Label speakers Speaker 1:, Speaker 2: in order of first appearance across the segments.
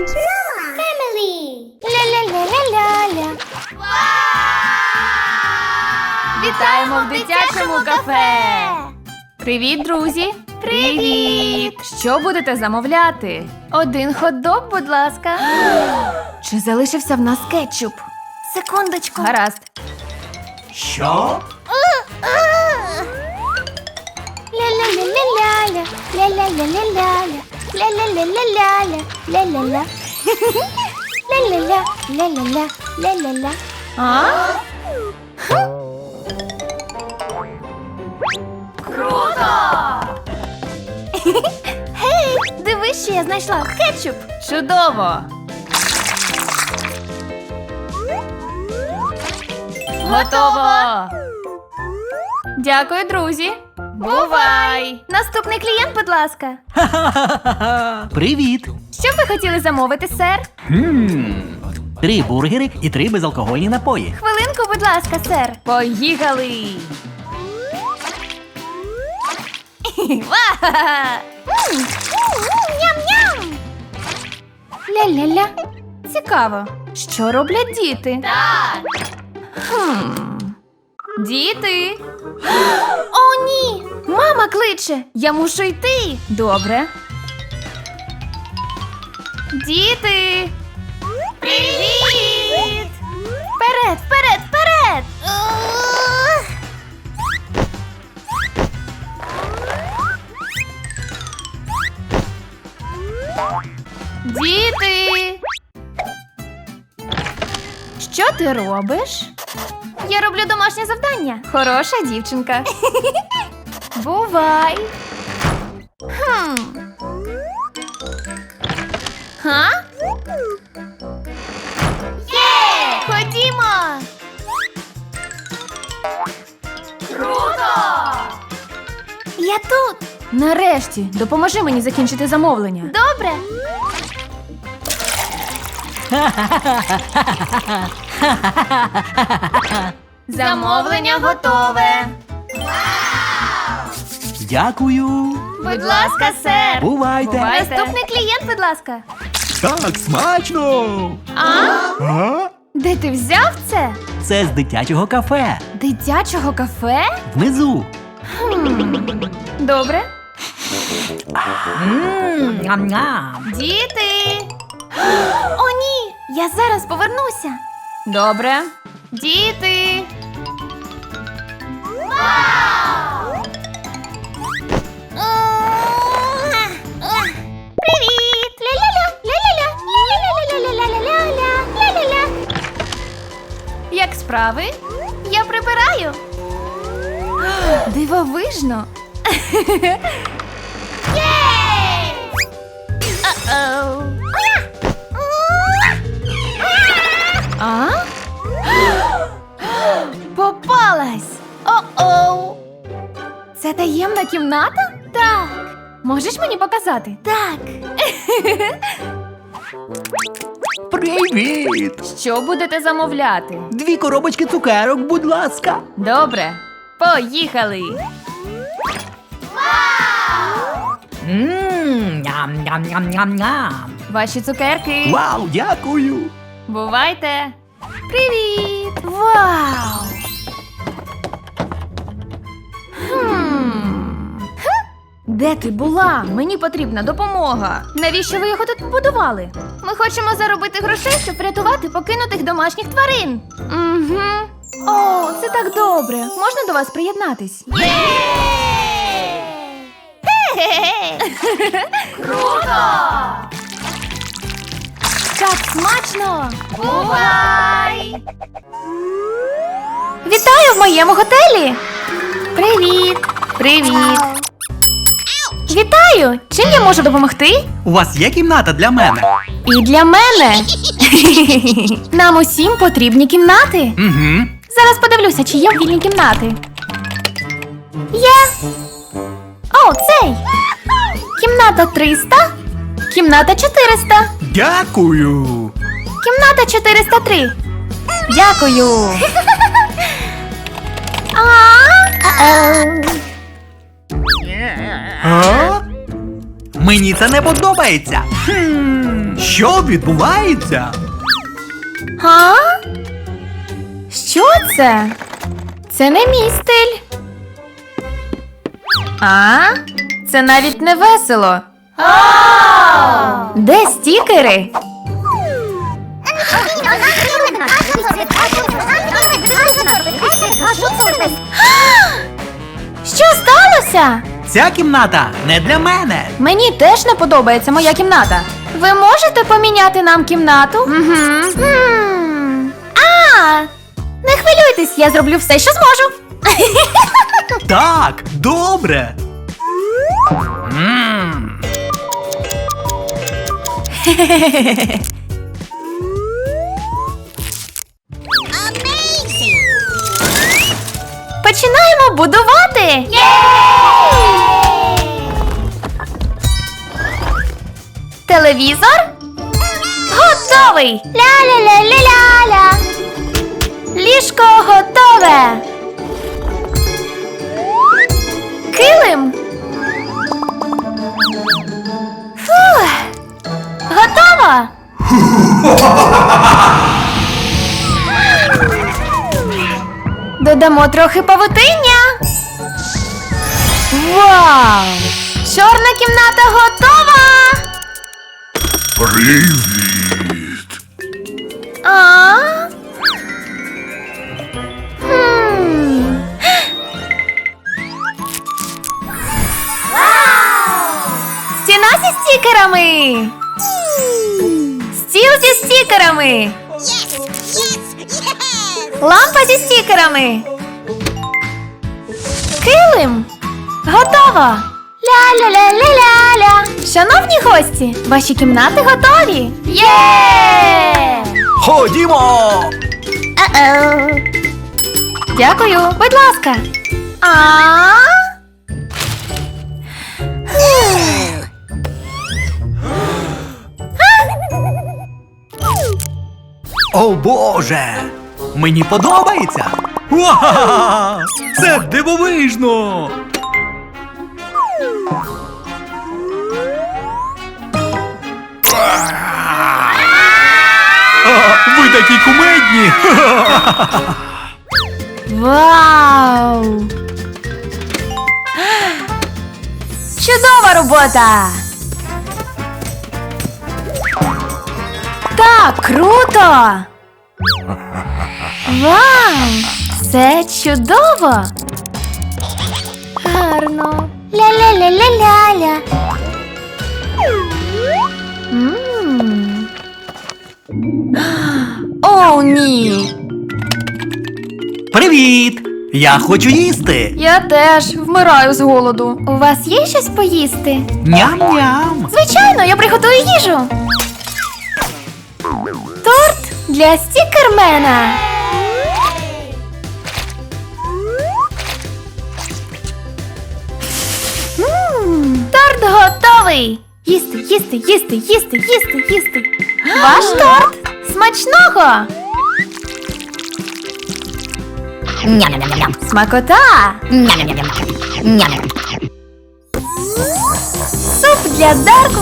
Speaker 1: Family.
Speaker 2: Ля-ля-ля-ля-ля-ля. Вітаємо в дитячому кафе. Привіт, друзі! Привіт! Що будете замовляти? Один хот-дог, будь ласка. Чи залишився в нас кетчуп? Секундочку. Гаразд.
Speaker 3: Що?
Speaker 2: Ля-ля-ля-ля-ля-ля, ля-ля-ля-ля-ля-ля, ля-ля-ля-ля-ля-ля, ля-ля-ля. Ля-ля-ля, ля-ля-ля, ля-ля-ля. А? Круто! Гей, дивись, що я знайшла кетчуп. Чудово! Готово! Дякую, друзі. Бувай! Наступний клієнт, будь ласка.
Speaker 3: Привіт!
Speaker 2: Що б ви хотіли замовити, сер?
Speaker 3: Три бургери і три безалкогольні напої.
Speaker 2: Хвилинку, будь ласка, сер. Поїхали. Ва! М, м, Ням-ням! Ля-ля-ля. Цікаво, що роблять діти? Так. Хм. Діти. О, ні! Мама кличе! Я мушу йти. Добре. Діти! Привіт! Вперед, вперед, вперед! Діти! Що ти робиш? Я роблю домашнє завдання. Хороша дівчинка. Бувай. Хм. Є! Ходімо! Круто! Я тут. Нарешті, допоможи мені закінчити замовлення. Добре. Замовлення готове.
Speaker 3: Дякую.
Speaker 2: Будь ласка, сер.
Speaker 3: Бувайте.
Speaker 2: Наступний клієнт, будь ласка.
Speaker 3: Так, смачно.
Speaker 2: А?
Speaker 3: А?
Speaker 2: Де ти взяв це?
Speaker 3: Це з дитячого кафе.
Speaker 2: Дитячого кафе?
Speaker 3: Внизу.
Speaker 2: Добре. Діти. О, ні! Я зараз повернуся. Добре. Діти. Вау! Привіт! Ля-ля-ля! Як справи? Я прибираю. Дивовижно. Єй! А? Попалась! О-оу! Це таємна кімната? Так. Можеш мені показати? Так.
Speaker 3: Привіт!
Speaker 2: Що будете замовляти?
Speaker 3: Дві коробочки цукерок, будь ласка.
Speaker 2: Добре. Поїхали.
Speaker 3: Мм, ням-ням-ням-ням-ням.
Speaker 2: Ваші цукерки.
Speaker 3: Вау, дякую.
Speaker 2: Бувайте! Привіт! Вау! Хм. Ха? Де ти була? Мені потрібна допомога. Навіщо ви його тут побудували? Ми хочемо заробити грошей, щоб врятувати покинутих домашніх тварин. Угу. О, це так добре. Можна до вас приєднатись? Круто! Так смачно! Бувай! Вітаю в моєму готелі! Привіт! Привіт! Вітаю! Чим я можу допомогти?
Speaker 3: У вас є кімната для мене?
Speaker 2: І для мене. Нам усім потрібні кімнати.
Speaker 3: Угу.
Speaker 2: Зараз подивлюся, чи є вільні кімнати. Є. О, цей. Кімната 300. Кімната 400.
Speaker 3: Дякую.
Speaker 2: Кімната 403. Дякую. А?
Speaker 3: Мені це не подобається. Хм. Що відбувається?
Speaker 2: А? Що це? Це не мій стиль. А? Це навіть не весело. Де стікери? Що сталося?
Speaker 3: Ця кімната не для мене.
Speaker 2: Мені теж не подобається моя кімната. Ви можете поміняти нам кімнату? Угу. А, не хвилюйтесь, я зроблю все, що зможу.
Speaker 3: Так, добре.
Speaker 2: Починаємо будувати. Телевізор готовий. Ля-ля-ля-ля-ля-ля. Ліжко готове. Додамо трохи павутиння. Вау! Чорна кімната готова!
Speaker 1: Привіт!
Speaker 2: А? Хм. Стіна зі стікерами. Стіл зі стікерами. Лампа зі стікерами. Килим. Готово. Ля-ля-ля-ля-ля-ля. Шановні гості, ваші кімнати готові. Є!
Speaker 3: Ходімо!
Speaker 2: Дякую, будь ласка. А?
Speaker 3: О Боже! Мені подобається! Ва! Це дивовижно! Ви такі кумедні!
Speaker 2: Вау! Чудова робота! Так, круто! Вау! Це чудово! Гарно! Ля-ля-ля-ля-ля-ля! О, ні!
Speaker 3: Привіт! Я хочу їсти!
Speaker 2: Я теж вмираю з голоду. У вас є щось поїсти?
Speaker 3: Ням-ням!
Speaker 2: Звичайно, я приготую їжу. Торт для стікермена. Готовий. Їсти, їсти, їсти, їсти, їсти, їсти. Ваш торт смачного. Смакота. Суп для Dark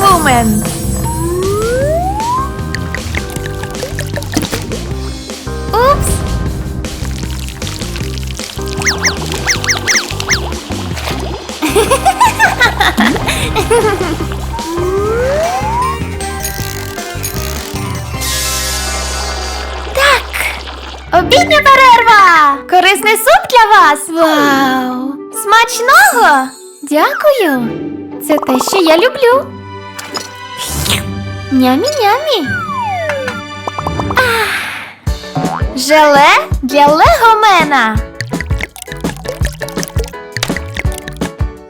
Speaker 2: для вас! Вау! Смачного! Дякую! Це те, що я люблю. Нямі-нямі. Желе для легомена.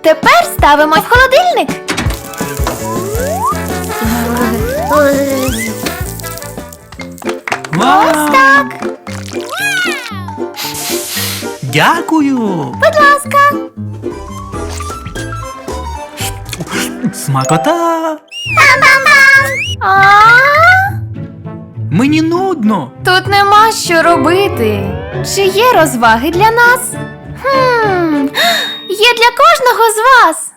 Speaker 2: Тепер ставимо в холодильник. Ось так.
Speaker 3: Дякую!
Speaker 2: Будь ласка.
Speaker 3: Смакота! Мені нудно!
Speaker 2: Тут нема що робити. Чи є розваги для нас? Хм, є для кожного з вас.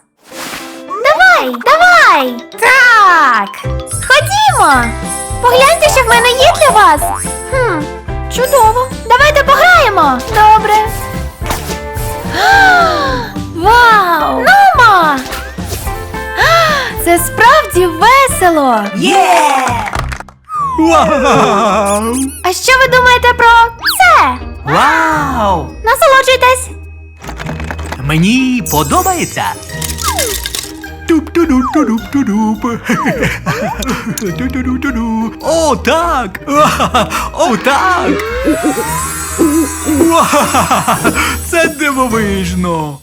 Speaker 2: Давай, давай. Так. Ходімо. Погляньте, що в мене є для вас. Хм, чудово. Давайте пограємо. Добре. Вау! Нумо! Це справді весело.
Speaker 3: Вау!
Speaker 2: А що ви думаєте про це?
Speaker 3: Вау!
Speaker 2: Насолоджуйтесь.
Speaker 3: Мені подобається. Туп-ту-ду-ту-дуп-ту-дуп. Ту-ту-ду-ту-ду. О, так! О, так! Це дивовижно!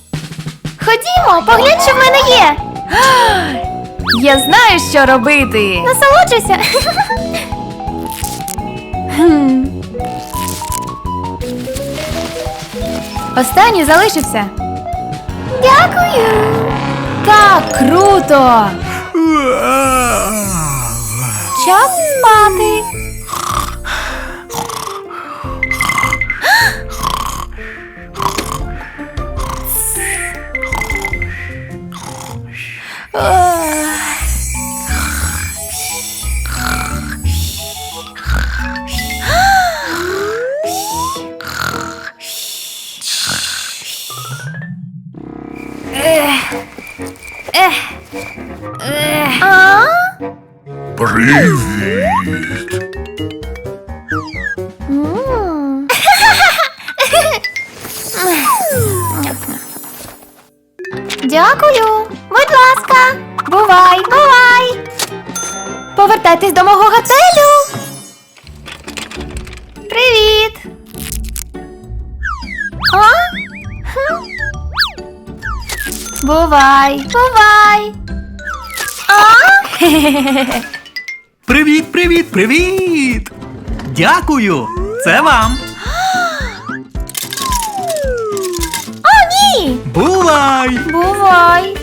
Speaker 2: Ходімо, поглянь, що в мене є. Я знаю, що робити. Насолоджуйся. Останній залишився. Дякую. Так круто. Час спати. А?
Speaker 1: Привіт.
Speaker 2: Дякую. Будь ласка. Бувай, бувай. Повертайтесь до мого готелю. Привіт. А? Бувай, бувай. А?
Speaker 3: Привіт, привіт, привіт! Дякую! Це вам!
Speaker 2: О, ні!
Speaker 3: Бувай!
Speaker 2: Бувай.